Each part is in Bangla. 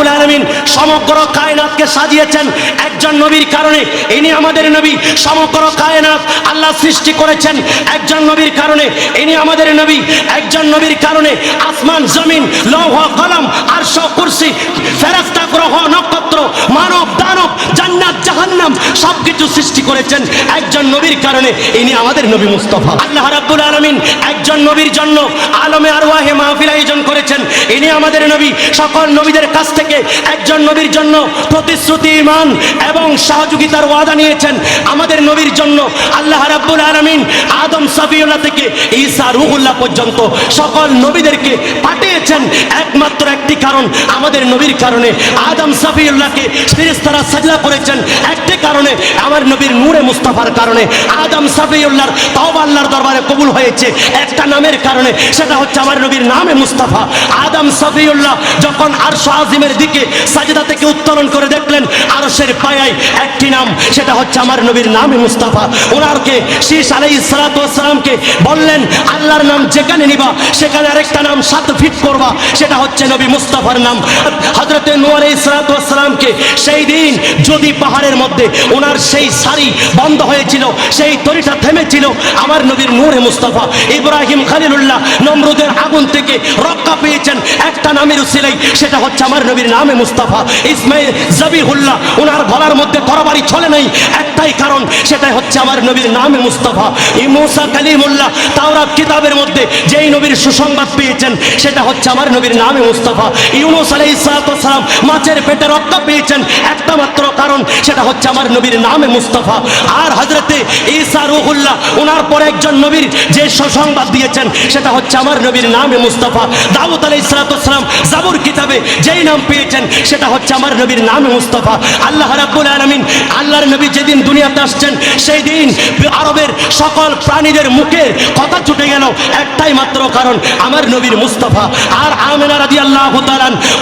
রাব্বুল আলমিন সমগ্র কায়নাতকে সাজিয়েছেন। একজন নবীর কারণে ইনি আমাদের নবী, সমগ্র কায়নাত আল্লাহ সৃষ্টি করেছেন। একজন নবীর কারণে ইনি আমাদের নবী, একজন নবীর কারণে আসমান, জমিন, লৌহ, কলম, আরশ, কুরসি ফেরাস্তা গ্রহ নক্ষত্র মানব, দানব, জান্নাত, জাহান্নাম, সবকিছু সৃষ্টি করেছেন একজন নবীর কারণে। ইনি আমাদের নবী মুস্তফা। আল্লাহ রাব্বুল আলামিন একজন নবীর জন্য আলমে আরওয়াহে মাহফিল আয়োজন করেছেন। ইনি আমাদের নবী। সকল নবীদের কাছ থেকে একজন নবীর জন্য প্রতিশ্রুতি, ইমান এবং সহযোগিতার ওয়াদা নিয়েছেন। আমাদের নবীর জন্য আল্লাহ রাব্বুল আলামিন আদম সাফিউল্লাহ থেকে ঈসা রুহুল্লাহ পর্যন্ত সকল নবীদেরকে পাঠিয়েছেন। একমাত্র একটি কারণ আমাদের নবীর কারণে। আদম সাফিউল্লাহকে ফেরেশতারা সাজদা করেছেন। একটি কারণে আমার নবীর নূরে মুস্তাফার কারণে আদম সাফিউল্লাহর তওবা আল্লাহর দরবারে কবুল হয়েছে। একটা নামের কারণে সেটা হচ্ছে আমার নবীর নামে মুস্তাফা। আদম সাফিউল্লাহ যখন আরশ আজিমের দিকে সাজদা থেকে উত্তোলন করে দেখলেন, আরশের পায়ায় একটি নাম, সেটা হচ্ছে আমার নবীর নামে মুস্তাফা। ওনারকে শীষ আলাই সালাতামকে বললেন, আল্লাহর নাম যেখানে নিবা, সেখানে আরেকটা নাম সাত ফিট করবা। সেটা হচ্ছে নবী মুস্তাফার নাম। হজরতে নুয়ার ইসলাতামকে সেই দিন যদি পাহাড়ের মধ্যে ওনার সেই সারি বন্ধ হয়েছিল, সেই তরিটা থেমেছিল, আমার নবীর নূরে মুস্তফা ইব্রাহিম খালিলুল্লাহ নমরুদের আগুন থেকে রক্ষা পেয়েছেন একটা নামের উসিলাই, সেটা হচ্ছে আমার নবীর নামে মুস্তাফা। ইসমাইল জবিহুল্লাহ, ওনার গলার মধ্যে তরবারি চলে নাই, একটাই কারণ, সেটাই হচ্ছে আমার নবীর নামে মুস্তাফা। ই মুসা কালিমুল্লাহ, তাওরাত কিতাবের মধ্যে যেই নবীর সুসংবাদ পেয়েছেন, সেটা হচ্ছে আমার নবীর নামে মুস্তাফা। ইউনুস আলাইহিস সালাম মাছের পেটে রক্ষা পেয়েছেন, একটা মাত্র কারণ, সেটা হচ্ছে আমার নবীর নামে মুস্তাফা। আর হজরতে ঈসা রুহুল্লাহ, ওনার পরে একজন নবীর যে সুসংবাদ দিয়েছেন, সেটা হচ্ছে আমার নবীর নামে মুস্তাফা। দাউদ আলাইহিস সালাম জাবুর কিতাবে যেই নাম পেয়েছেন, সেটা হচ্ছে আমার নবীর নামে মুস্তাফা। আল্লাহ রাব্বুল আলামিন আল্লাহর নবী যেদিন দুনিয়াতে আসছেন, সেই দিন আরবের সকল প্রাণীদের মুখে কথা ছুটে গেল, একটাই মাত্র কারণ, আমার নবীর মুস্তাফা। আর আমেনা রাদি আল্লাহ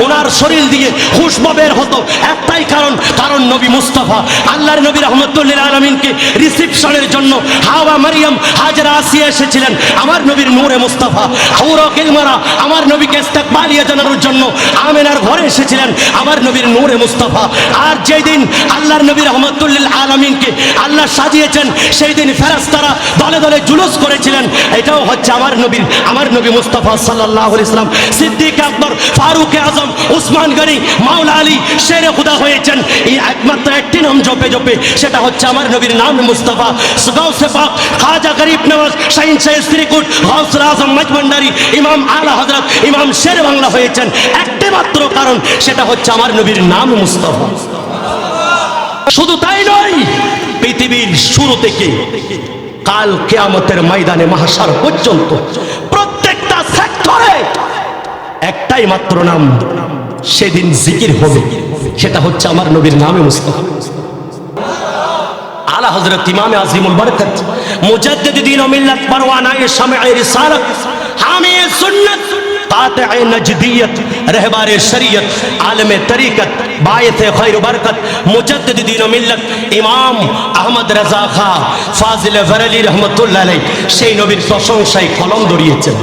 ওনার শরীর দিয়ে খুশবু বের হতো, একটাই কারণ কারণ নবী মুস্তফা। আল্লাহর নবী রহমতুল্লিল আলমিনকে রিসিপশনের জন্য হাওয়া মারিয়াম হাজরা আসিয়া এসেছিলেন, আমার নবীর নূরে মুস্তফা। হাউর কিলমারা, আমার নবীকে ইস্তেকবালিয়া জানানোর জন্য আমেনার ঘরে এসেছিলেন আমার নবীর নূরে মুস্তাফা। আর যেদিন আল্লাহর নবীর রহমতুল্লিল আলমিনকে আল্লাহ সাজিয়েছেন। সেই দিন ফেরাস্তারা দলে দলে জুলুস করেছিলেন। এটাও হচ্ছে আমার নবীর, আমার নবী মুস্তাফা সাল্লাহ ইসলাম সিদ্দিক আকবর, ফারুক আজম, উসমান গনি, মাওলা আলী, শেরে খুদা হয়েছেন। এই একমাত্র একটি নাম জপে জপে সেটা হচ্ছে আমার নবীর নাম মুস্তাফা। গাউসে পাক, খাজা গরিব নওয়াজ, শাহিন শাহ স্ত্রীকুট গাউসুল আজম মজমন্ডারি ইমাম আলা হজরত ইমাম শের বাংলা হয়েছেন। একটি মাত্র কারণ সেটা হচ্ছে আমার নবীর নাম মুস্তাফা। শুধু তাই নয়, পৃথিবীর শুরু থেকে কাল কেয়ামতের ময়দানে মহাসার পর্যন্ত প্রত্যেকটা সেক্টরে একটাই মাত্র নাম, সেদিন জিকির হবে। সেটা হচ্ছে আমার নবীর নামে মুস্তাফা। আলা হযরত ইমামে আজিমুল বরকত মুজাদ্দিদ দ্বীন ও মিল্লাত পরওয়ানা এ শামঈ রিসালাত হামি সুন্নাত قاطع نجدیت رہبار شریعت عالم طریقت باعث خیر و برکت مجدد دین و ملت ইমাম আহমদ রাজা খা ফাজিল ফরালি রহমতুল্লাহ আলাই সেই নবীর প্রশংসায় কলম ধরিয়েছেন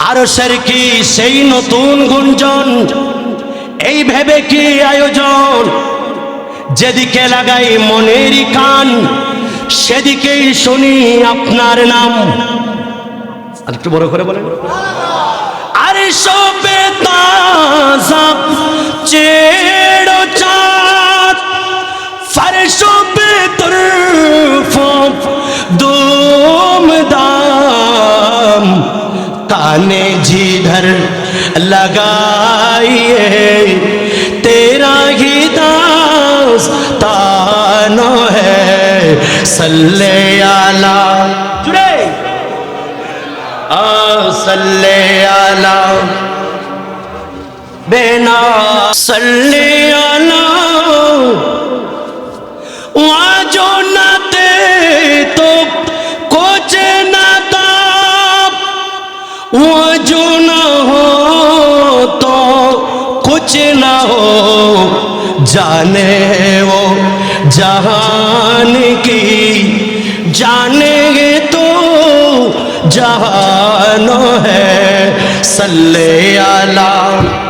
আরো কি সেই নতুন গুঞ্জন এই ভেবে কি আয়োজন যেদিকে লাগাই মনের কান সেদিকেই শুনি আপনার নাম আর একটু বড় করে বলেন। আরে সবে তাজা চেড়ো চাঁদ ফারশ পে তুরফ দুম দাম কানে জিধর लगाइए तेरा ही दास तानो है सल्ले सल्ले आला। बेना सल्ले आला। वाजो नाते तो कुछ ना ताप वाजो ना हो तो कुछ ना हो। जाने वो जहान की जाने तो جہانو ہے صلی اللہ